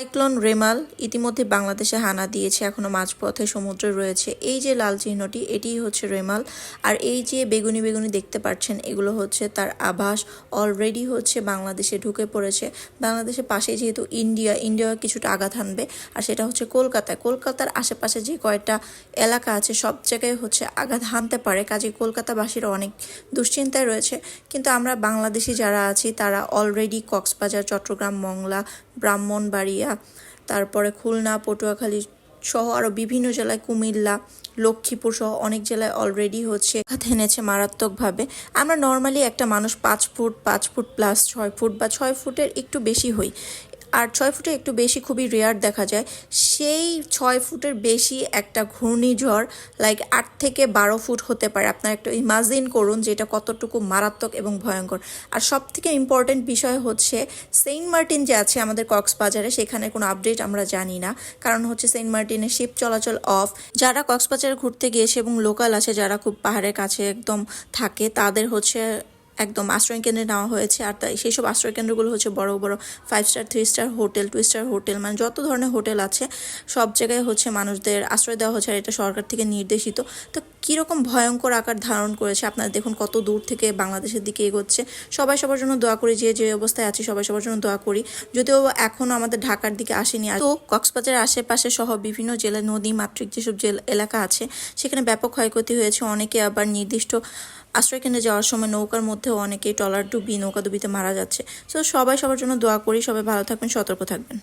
Cyclone Remal ইতিমধ্যে বাংলাদেশে হানা দিয়েছে, এখনও মাঝপথে সমুদ্র রয়েছে। এই যে লাল চিহ্নটি, এটিই হচ্ছে রেমাল। আর এই যে বেগুনি বেগুনি দেখতে পাচ্ছেন, এগুলো হচ্ছে তার আভাস। অলরেডি হচ্ছে বাংলাদেশে ঢুকে পড়েছে। বাংলাদেশের পাশে যেহেতু ইন্ডিয়া ইন্ডিয়া কিছুটা আঘাত হানবে। আর সেটা হচ্ছে কলকাতায়। কলকাতার আশেপাশে যে কয়েকটা এলাকা আছে, সব জায়গায় হচ্ছে আঘাত হানতে পারে। কাজে কলকাতাবাসীরা অনেক দুশ্চিন্তায় রয়েছে। কিন্তু আমরা বাংলাদেশি যারা আছি, তারা অলরেডি কক্সবাজার, চট্টগ্রাম, মংলা ব্রাহ্মণবাড়িয়া, তারপরে খুলনা, পটুয়াখালী সহ আরও বিভিন্ন জেলায় কুমিল্লা, লক্ষ্মীপুর সহ অনেক জেলায় অলরেডি হচ্ছে। থেনেছে মারাত্মকভাবে। আমরা নর্মালি একটা মানুষ পাঁচ ফুট পাঁচ ফুট প্লাস ছয় ফুট বা ছয় ফুটের একটু বেশি হই। আর ছয় ফুটে একটু বেশি খুবই রেয়ার দেখা যায়। সেই ছয় ফুটের বেশি একটা ঘূর্ণিঝড় লাইক আট থেকে বারো ফুট হতে পারে। আপনার একটা ইমাজিন করুন যে এটা কতটুকু মারাত্মক এবং ভয়ঙ্কর। আর সব থেকে ইম্পর্টেন্ট বিষয় হচ্ছে সেন্ট মার্টিন যে আছে আমাদের কক্সবাজারে, সেখানে কোনো আপডেট আমরা জানি না। কারণ হচ্ছে সেন্ট মার্টিনের শিপ চলাচল অফ যারা কক্সবাজারে ঘুরতে গিয়েছে এবং লোকাল আছে, যারা খুব পাহাড়ের কাছে একদম থাকে, তাদের হচ্ছে একদম আশ্রয় কেন্দ্রে নেওয়া হয়েছে। আর তাই সেই সব আশ্রয় কেন্দ্রগুলো হচ্ছে বড় বড় five star three star hotel two star hotel মানে যত ধরনের হোটেল আছে, সব জায়গায় হচ্ছে মানুষদের আশ্রয় দেওয়া হচ্ছে। আর এটা সরকার থেকে নির্দেশিত। তো কীরকম ভয়ঙ্কর আকার ধারণ করেছে আপনারা দেখুন কত দূর থেকে বাংলাদেশের দিকে এগোচ্ছে। সবাই সবার জন্য দোয়া করি, যে যে অবস্থায় আছি সবাই সবার জন্য দোয়া করি। যদিও এখনও আমাদের ঢাকার দিকে আসেনি। তো কক্সবাজারের আশেপাশে সহ বিভিন্ন জেলায় নদী মাতৃক যেসব জেলা এলাকা আছে, সেখানে ব্যাপক ক্ষয়ক্ষতি হয়েছে। অনেকে আবার নির্দিষ্ট আশ্রয়কেন্দ্রে যাওয়ার সময় নৌকার মধ্যেও অনেকেই ট্রলার ডুবি নৌকা ডুবিতে মারা যাচ্ছে। সো সবাই সবার জন্য দোয়া করি, সবাই ভালো থাকবেন, সতর্ক থাকবেন।